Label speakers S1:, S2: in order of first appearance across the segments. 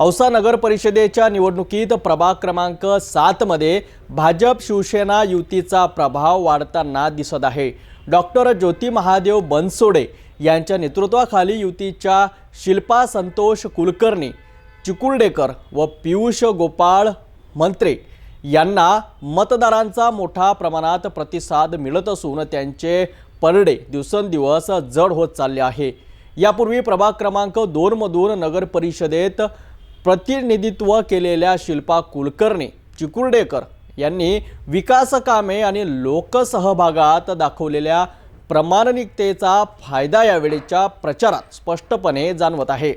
S1: औसा नगर परिषदेच्या निवडणुकीत प्रभाग क्रमांक सातमध्ये भाजप शिवसेना युतीचा प्रभाव वाढताना दिसत आहे. डॉक्टर ज्योती महादेव बनसोडे यांच्या नेतृत्वाखाली युतीच्या शिल्पा संतोष कुलकर्णी चिकुर्डेकर व पियुष गोपाळ मंत्रे यांना मतदारांचा मोठा प्रमाणात प्रतिसाद मिळत असून त्यांचे परडे दिवसेंदिवस जड होत चालले आहे. यापूर्वी प्रभाग क्रमांक दोनमधून नगर परिषदेत प्रतिनिधित्व केलेल्या शिल्पा कुलकर्णी चिकुर्डेकर यांनी विकास कामे आणि लोकसहभागात दाखवलेल्या प्रमाणनिकतेचा फायदा यावेळीच्या प्रचारात स्पष्टपणे जाणवत आहे.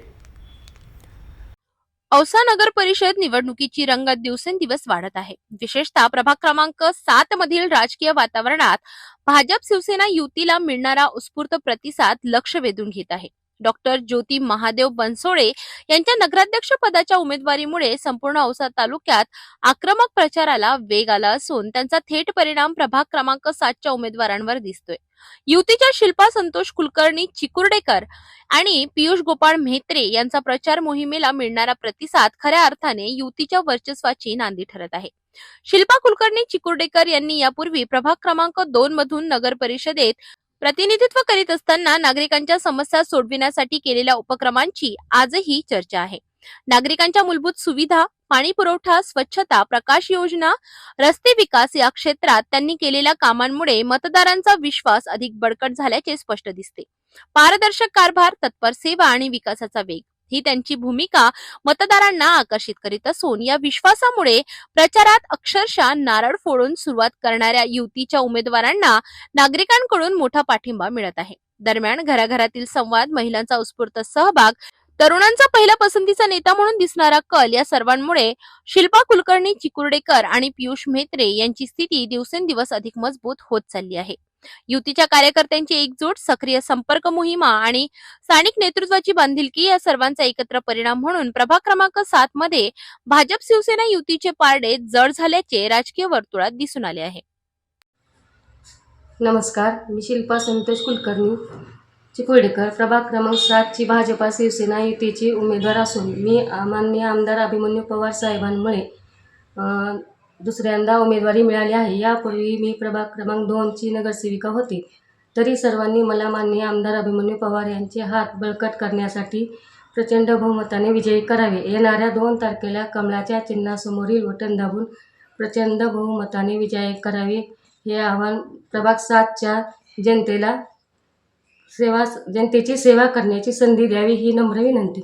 S2: औसा नगर परिषद निवडणुकीची रंगत दिवसेंदिवस वाढत आहे. विशेषतः प्रभाग क्रमांक सात मधील राजकीय वातावरणात भाजप शिवसेना युतीला मिळणारा उत्स्फूर्त प्रतिसाद लक्ष वेधून घेत आहे. डॉक्टर ज्योती महादेव बनसोडे यांच्या नगराध्यक्ष पदाच्या उमेदवारीमुळे संपूर्ण औसा तालुक्यात आक्रमक प्रचाराला वेग आला असून त्यांचा थेट परिणाम प्रभाग क्रमांक सातच्या उमेदवारांवर दिसतोय. युतीच्या शिल्पा संतोष कुलकर्णी चिकुर्डेकर आणि पियुष गोपाळ म्हेत्रे यांचा प्रचार मोहिमेला मिळणारा प्रतिसाद खऱ्या अर्थाने युतीच्या वर्चस्वाची नांदी ठरत आहे. शिल्पा कुलकर्णी चिकुर्डेकर यांनी यापूर्वी प्रभाग क्रमांक दोन मधून नगर परिषदेत प्रतिनिधित्व करीत असताना नागरिकांच्या समस्या सोडविण्यासाठी केलेल्या उपक्रमांची आजही चर्चा आहे. नागरिकांच्या मूलभूत सुविधा पाणी पुरवठा स्वच्छता प्रकाश योजना रस्ते विकास या क्षेत्रात त्यांनी केलेल्या कामांमुळे मतदारांचा विश्वास अधिक बळकट झाल्याचे स्पष्ट दिसते. पारदर्शक कारभार तत्पर सेवा आणि विकासाचा वेग. ही त्यांची भूमिका मतदारांना आकर्षित करीत असून या विश्वासामुळे प्रचारात अक्षरशः नारळ फोडून सुरुवात करणाऱ्या युतीच्या उमेदवारांना नागरिकांकडून मोठा पाठिंबा मिळत आहे. दरम्यान घराघरातील संवाद महिलांचा उत्स्फूर्त सहभाग तरुणांचा पहिला पसंतीचा नेता म्हणून दिसणारा कल या सर्वांमुळे शिल्पा कुलकर्णी चिकुर्डेकर आणि पियुष म्हेत्रे यांची स्थिती दिवसेंदिवस अधिक मजबूत होत चालली आहे. युतीच्या कार्यकर्त्यांची एकजूट सक्रिय संपर्क मोहिमा आणि स्थानिक नेतृत्वाची बांधिलकी या सर्वांचा एकत्र परिणाम म्हणून प्रभाग क्रमांक सात मध्ये भाजप शिवसेना युतीचे पारडे जड झाल्याचे राजकीय वर्तुळात दिसून आले आहे.
S3: नमस्कार मी शिल्पा संतोष कुलकर्णी चिकोडेकर प्रभाग क्रमांक सातची भाजपा शिवसेना युतीची उमेदवार असून मी अ, माननीय आमदार अभिमन्यू पवार साहेबांमुळे दुसऱ्यांदा उमेदवारी मिळाली आहे. यापूर्वी मी प्रभाग क्रमांक दोनची नगरसेविका होती. तरी सर्वांनी मला माननीय आमदार अभिमन्यू पवार यांचे हात बळकट करण्यासाठी प्रचंड बहुमताने विजयी करावे. येणाऱ्या दोन तारखेला कमळाच्या चिन्हासमोरील वटन दाबून प्रचंड बहुमताने विजय करावे हे आव्हान प्रभाग सातच्या जनतेला सेवा जनतेची सेवा करण्याची संधी द्यावी ही नम्र विनंती.